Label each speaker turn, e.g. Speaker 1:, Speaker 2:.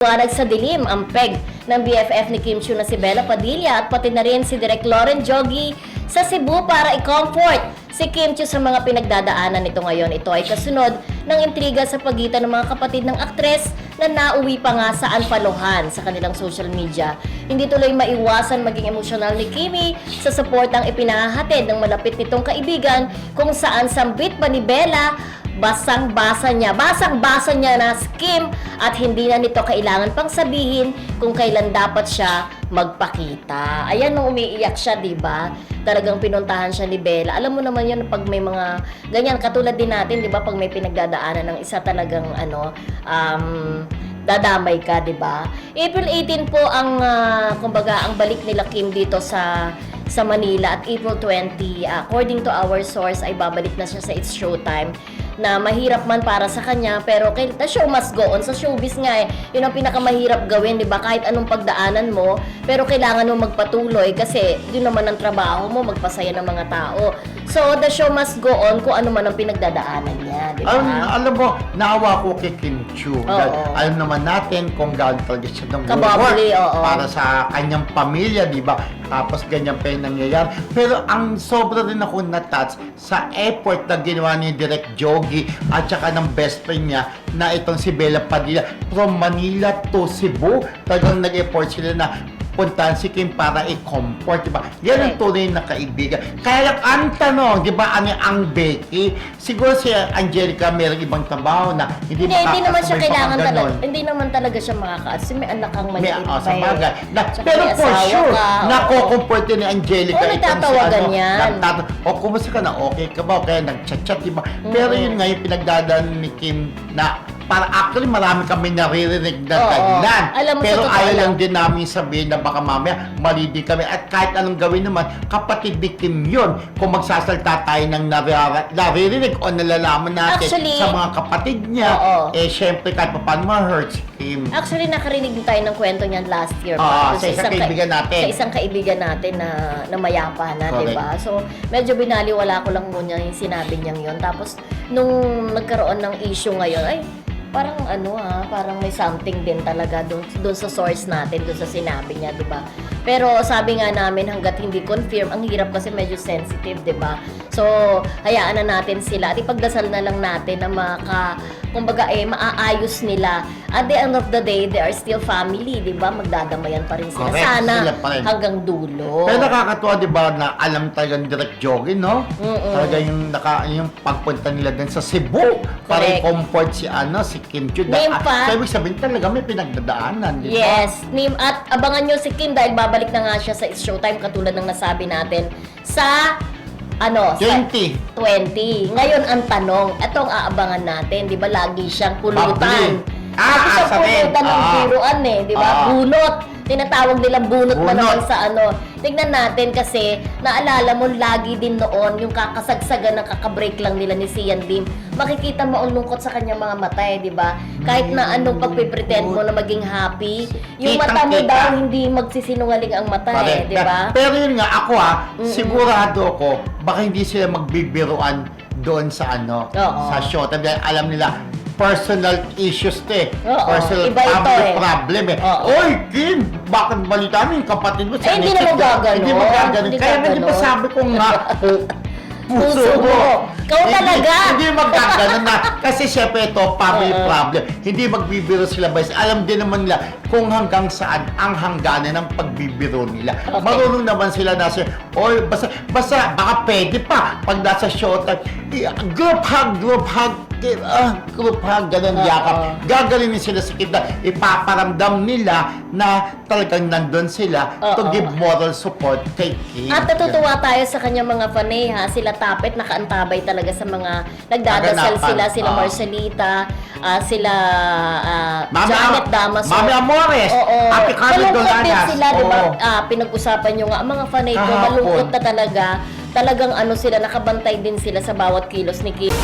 Speaker 1: Liwanag sa dilim ang peg ng BFF ni Kim Chiu na si Bella Padilla at pati na rin si Direk Lauren Jogi sa Cebu para i-comfort si Kim Chiu sa mga pinagdadaanan nito ngayon. Ito ay kasunod ng intriga sa pagitan ng mga kapatid ng aktres na nauwi pa nga sa Anpaluhan sa kanilang social media. Hindi tuloy maiwasan maging emosyonal ni Kimi sa suportang ipinahahatid ng malapit nitong kaibigan kung saan sambit pa ni Bella basang-basa niya. Basang-basa niya na skim at hindi na nito kailangan pang sabihin kung kailan dapat siya magpakita. Ayan nung umiiyak siya, 'di ba? Talagang pinuntahan siya ni Bella. Alam mo naman 'yun pag may mga ganyan katulad din natin, 'di ba? Pag may pinagdadaanan ng isa talagang ano um dadamay ka, 'di ba? April 18 po ang ah, kumbaga ang balik nila Kim dito sa sa Manila at April 20 ah, according to our source ay babalik na siya sa It's Showtime na mahirap man para sa kanya pero kay the show must go on. Sa showbiz nga eh yun ang pinakamahirap gawin di ba? Kahit anong pagdaanan mo pero kailangan mo magpatuloy kasi yun naman ang trabaho mo magpasaya ng mga tao so the show must go on kung ano man ang pinagdadaanan niya di ba
Speaker 2: Alam, alam mo, naawa ko kay Kim Chu. Dahil
Speaker 1: Oo.
Speaker 2: alam naman natin kung gaano talaga siya ng
Speaker 1: Kababli, oo.
Speaker 2: para sa kanyang pamilya, di ba? Tapos ganyan pa yung nangyayari. Pero ang sobra rin ako na-touch sa effort na ginawa ni Direk Jogi at saka ng best friend niya na itong si Bella Padilla from Manila to Cebu. Talagang nag-effort sila na puntahan si Kim para i-comfort, di ba? Yan ang tunay na kaibigan. Kaya lang ang tanong, di ba, ano ang Becky? Siguro si Angelica mayroong ibang trabaho na hindi,
Speaker 1: hindi, hindi naman siya kailangan talaga, hindi naman talaga siya makakaas. May anak kang
Speaker 2: May,
Speaker 1: maliit
Speaker 2: oh,
Speaker 1: pa
Speaker 2: sa bagay. Na,
Speaker 1: Tsaka
Speaker 2: pero
Speaker 1: may
Speaker 2: for
Speaker 1: asawa
Speaker 2: sure,
Speaker 1: ka, oo.
Speaker 2: din ni Angelica.
Speaker 1: Oo,
Speaker 2: itong
Speaker 1: nagtatawagan yan.
Speaker 2: nagtata- o, kumusta ka na? Okay ka ba? O kaya nag-chat-chat, di ba? Pero
Speaker 1: Mm.
Speaker 2: yun nga yung pinagdadaan ni Kim na para actually marami kami naririnig na
Speaker 1: Oo.
Speaker 2: dahilan.
Speaker 1: Alam mo, sa
Speaker 2: Pero
Speaker 1: totoo
Speaker 2: ayaw
Speaker 1: lang.
Speaker 2: lang din namin sabihin na baka mamaya mali din kami. At kahit anong gawin naman, kapatid ni Kim yun. Kung magsasalta tayo ng naririnig o nalalaman natin
Speaker 1: Actually,
Speaker 2: sa mga kapatid niya,
Speaker 1: oo.
Speaker 2: eh syempre kahit pa paano ma-hurt si Kim.
Speaker 1: Actually, nakarinig din tayo ng kwento niyan last year.
Speaker 2: Ah,
Speaker 1: pa.
Speaker 2: sa isang kaibigan natin.
Speaker 1: Sa isang kaibigan natin na, na mayapa na, di ba? So, medyo binaliwala ko lang muna yung sinabi niyang yun. Tapos, nung nagkaroon ng issue ngayon, ay, parang ano ah, parang may something din talaga doon doon sa source natin, doon sa sinabi niya, 'di ba? Pero sabi nga namin hangga't hindi confirm, ang hirap kasi medyo sensitive, 'di ba? So, hayaan na natin sila. At ipagdasal na lang natin na maka kumbaga eh maaayos nila. At the end of the day, they are still family, 'di ba? Magdadamayan pa rin sila.
Speaker 2: Correct,
Speaker 1: Sana
Speaker 2: sila pa rin.
Speaker 1: hanggang dulo.
Speaker 2: Pero nakakatuwa, di ba, na alam talagang direct jogging, no?
Speaker 1: Mm-mm.
Speaker 2: Talaga yung, naka, yung pagpunta nila din sa Cebu para
Speaker 1: Correct.
Speaker 2: i-comfort si, ano, si Kim Chu.
Speaker 1: Name
Speaker 2: Ah,
Speaker 1: pa.
Speaker 2: So, ibig sabihin talaga may pinagdadaanan, di ba?
Speaker 1: Yes, Nim at abangan nyo si Kim dahil babalik na nga siya sa It's Showtime katulad ng nasabi natin sa ano, sa
Speaker 2: 20.
Speaker 1: 20. Ngayon ang tanong, etong aabangan natin, 'di ba lagi siyang pulutan.
Speaker 2: Bubbly. Ah,
Speaker 1: siyang
Speaker 2: asarin.
Speaker 1: pulutan ng
Speaker 2: Ah.
Speaker 1: biruan eh, 'di ba?
Speaker 2: Ah.
Speaker 1: Bunot. Tinatawag nilang bunot,
Speaker 2: Bunot.
Speaker 1: naman sa ano. Tignan natin kasi naalala mo lagi din noon yung kakasagsagan ng kakabreak lang nila ni Sian Lim. Makikita mo ang lungkot sa kanyang mga mata eh, 'di ba? Kahit na anong pagpipretend mo na maging happy, yung mata mo daw hindi magsisinungaling ang mata eh,
Speaker 2: Correct.
Speaker 1: 'di ba?
Speaker 2: Pero yun nga, ako ha,
Speaker 1: Mm-mm.
Speaker 2: sigurado ko, baka hindi sila magbibiruan doon sa ano,
Speaker 1: Oo.
Speaker 2: sa show. Dahil alam nila, personal issues to eh.
Speaker 1: Oo.
Speaker 2: Personal
Speaker 1: Iba ito
Speaker 2: family
Speaker 1: eh.
Speaker 2: problem eh.
Speaker 1: Oo.
Speaker 2: Oy, Kim, bakit balita mo yung kapatid mo?
Speaker 1: Eh, hindi naman
Speaker 2: ka?"
Speaker 1: gaganon.
Speaker 2: Hindi mo gaganon.
Speaker 1: Hindi
Speaker 2: Kaya nga, di ba
Speaker 1: gaganon.
Speaker 2: sabi ko nga, pu-
Speaker 1: Puso mo. Ikaw
Speaker 2: Hindi-
Speaker 1: talaga.
Speaker 2: Hindi magkaganon na. Kasi syempre ito, family
Speaker 1: Oo.
Speaker 2: problem. Hindi magbibiro sila ba? Alam din naman nila kung hanggang saan ang hangganan ng pagbibiro nila.
Speaker 1: Okay.
Speaker 2: Marunong naman sila na siya, oy, basta, basta, baka pwede pa. Pag nasa showtime, group hug, group hug, ah, group hug, ganun
Speaker 1: Oo.
Speaker 2: yakap. Gagalinin sila sa kita. Ipaparamdam nila na talagang nandun sila to
Speaker 1: Oo.
Speaker 2: give moral support kay Kim.
Speaker 1: At natutuwa tayo sa kanyang mga fanay ha. Sila tapet, nakaantabay talaga sa mga nagdadasal
Speaker 2: Kaganapan.
Speaker 1: sila. Sila
Speaker 2: Oo.
Speaker 1: Marcelita, ah, sila ah,
Speaker 2: Mami
Speaker 1: Janet
Speaker 2: Am-
Speaker 1: Damaso.
Speaker 2: Mami Amores,
Speaker 1: Oo.
Speaker 2: Ate Carmen
Speaker 1: Malungkot din
Speaker 2: Dolanas.
Speaker 1: sila, di ba?
Speaker 2: Oo.
Speaker 1: Ah, pinag-usapan nyo nga. Ang mga fanay ko,
Speaker 2: Kahapon.
Speaker 1: malungkot na talaga. Talagang ano sila, nakabantay din sila sa bawat kilos ni Kim.